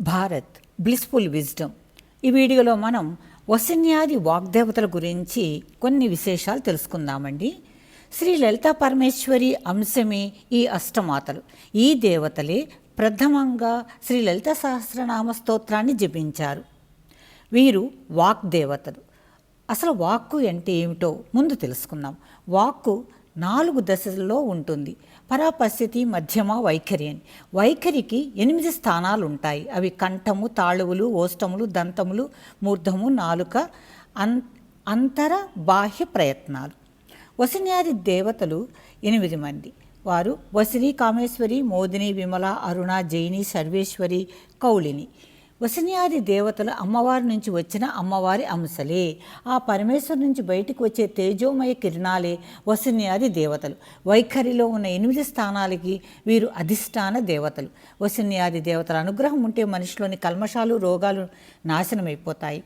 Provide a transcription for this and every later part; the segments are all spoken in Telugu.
భారత్ బ్లిస్ఫుల్ విజ్డమ్ ఈ వీడియోలో మనం వసన్యాది వాగ్దేవతల గురించి కొన్ని విశేషాలు తెలుసుకుందామండి. శ్రీ లలితా పరమేశ్వరి అంశమే ఈ అష్టమాతలు. ఈ దేవతలే ప్రథమంగా శ్రీ లలిత సహస్రనామ స్తోత్రాన్ని జపించారు. వీరు వాక్దేవతలు అసలు వాక్కు అంటే ఏమిటో ముందు తెలుసుకుందాం. వాక్కు నాలుగు దశల్లో ఉంటుంది. పరాపస్థితి మధ్యమ వైఖరి అని. వైఖరికి ఎనిమిది స్థానాలు ఉంటాయి అవి కంఠము తాళువులు ఓష్టములు దంతములు మూర్ధము నాలుక అన్ అంతర బాహ్య ప్రయత్నాలు. వసిన్యాది దేవతలు ఎనిమిది మంది. వారు వసిరి కామేశ్వరి మోదిని విమల అరుణ జైని సర్వేశ్వరి కౌళిని. వసన్యాది దేవతలు అమ్మవారి నుంచి వచ్చిన అమ్మవారి అంశలే. ఆ పరమేశ్వరు నుంచి బయటకు వచ్చే తేజోమయ కిరణాలే వసన్యాది దేవతలు. వైఖరిలో ఉన్న ఎనిమిది స్థానాలకి వీరు అధిష్టాన దేవతలు. వసన్యాది దేవతల అనుగ్రహం ఉంటే మనిషిలోని కల్మషాలు రోగాలు నాశనమైపోతాయి.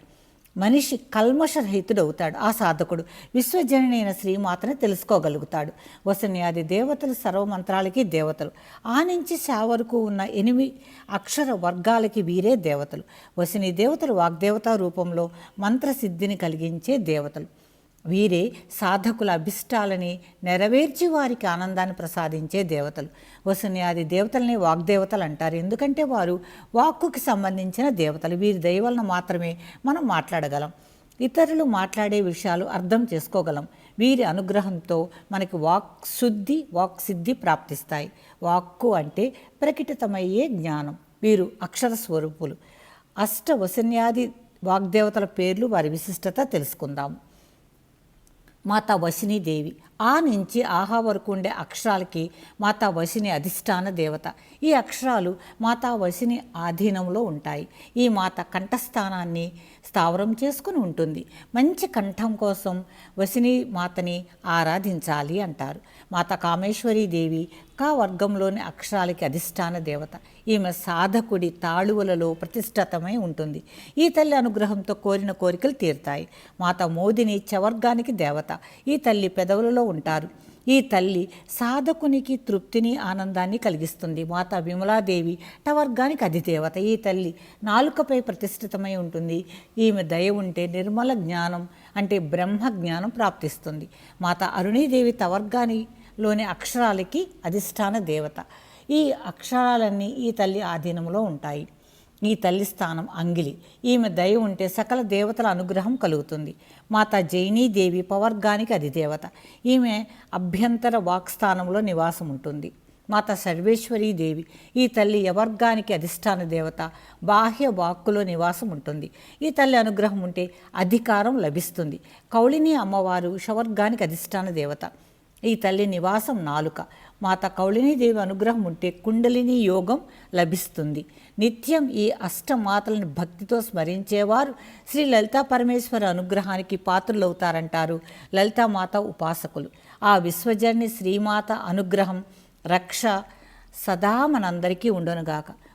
మనిషి కల్మషరహితుడవుతాడు. ఆ సాధకుడు విశ్వజననైన శ్రీమాతను తెలుసుకోగలుగుతాడు. వసన్యాది దేవతలు సర్వమంత్రాలకి దేవతలు. ఆ నుంచి శా వరకు ఉన్న ఎనిమిది అక్షర వర్గాలకి వీరే దేవతలు. వసిని దేవతలు వాగ్దేవతా రూపంలో మంత్రసిద్ధిని కలిగించే దేవతలు. వీరే సాధకుల అభిష్టాలని నెరవేర్చి వారికి ఆనందాన్ని ప్రసాదించే దేవతలు. వసన్యాది దేవతల్ని వాగ్దేవతలు అంటారు. ఎందుకంటే వారు వాక్కుకి సంబంధించిన దేవతలు. వీరి దయవలన మాత్రమే మనం మాట్లాడగలం. ఇతరులు మాట్లాడే విషయాలు అర్థం చేసుకోగలం. వీరి అనుగ్రహంతో మనకి వాక్ శుద్ధి వాక్ సిద్ధి ప్రాప్తిస్తాయి. వాక్కు అంటే ప్రకటితమయ్యే జ్ఞానం. వీరు అక్షర స్వరూపులు. అష్ట వసన్యాది వాగ్దేవతల పేర్లు వారి విశిష్టత తెలుసుకుందాం. మాతా వసినీదేవి దేవి. ఆ నుంచి ఆహా వరకు ఉండే అక్షరాలకి మాతా వసిని అధిష్టాన దేవత. ఈ అక్షరాలు మాతా వసిని ఆధీనంలో ఉంటాయి. ఈ మాత కంఠస్థానాన్ని స్థావరం చేసుకుని ఉంటుంది. మంచి కంఠం కోసం వసిని మాతని ఆరాధించాలి అంటారు. మాత కామేశ్వరి దేవి కా వర్గంలోని అక్షరాలకి అధిష్టాన దేవత. ఈమె సాధకుడి తాళువలలో ప్రతిష్టతమై ఉంటుంది. ఈ తల్లి అనుగ్రహంతో కోరిన కోరికలు తీరుతాయి. మాత మోదిని చవర్గానికి దేవత. ఈ తల్లి పెదవులలో ఉంటారు. ఈ తల్లి సాధకునికి తృప్తిని ఆనందాన్ని కలిగిస్తుంది. మాత విమలాదేవి టవర్గానికి అధిదేవత. ఈ తల్లి నాలుకపై ప్రతిష్ఠితమై ఉంటుంది. ఈమె దయ ఉంటే నిర్మల జ్ఞానం అంటే బ్రహ్మ జ్ఞానం ప్రాప్తిస్తుంది. మాత అరుణీదేవి తవర్గానిలోని అక్షరాలకి అధిష్టాన దేవత. ఈ అక్షరాలన్నీ ఈ తల్లి ఆధీనంలో ఉంటాయి. ఈ తల్లి స్థానం అంగిలి. ఈమె దయ ఉంటే సకల దేవతల అనుగ్రహం కలుగుతుంది. మాత జైనీదేవి పవర్గానికి అది దేవత ఈమె అభ్యంతర వాక్స్థానంలో నివాసం ఉంటుంది మాత సర్వేశ్వరీ దేవి ఈ తల్లి యవర్గానికి అధిష్టాన దేవత బాహ్య వాక్కులో నివాసం ఉంటుంది ఈ తల్లి అనుగ్రహం ఉంటే అధికారం లభిస్తుంది. కౌళిని అమ్మవారు షవర్గానికి అధిష్టాన దేవత. ఈ తల్లి నివాసం నాలుక. మాత కౌళినీదేవి అనుగ్రహం ఉంటే కుండలిని యోగం లభిస్తుంది. నిత్యం ఈ అష్టమాతలను భక్తితో స్మరించేవారు శ్రీ లలితా పరమేశ్వర అనుగ్రహానికి పాత్రులవుతారంటారు లలితామాత ఉపాసకులు. ఆ విశ్వజన్ని శ్రీమాత అనుగ్రహం రక్ష సదా మనందరికీ ఉండనుగాక.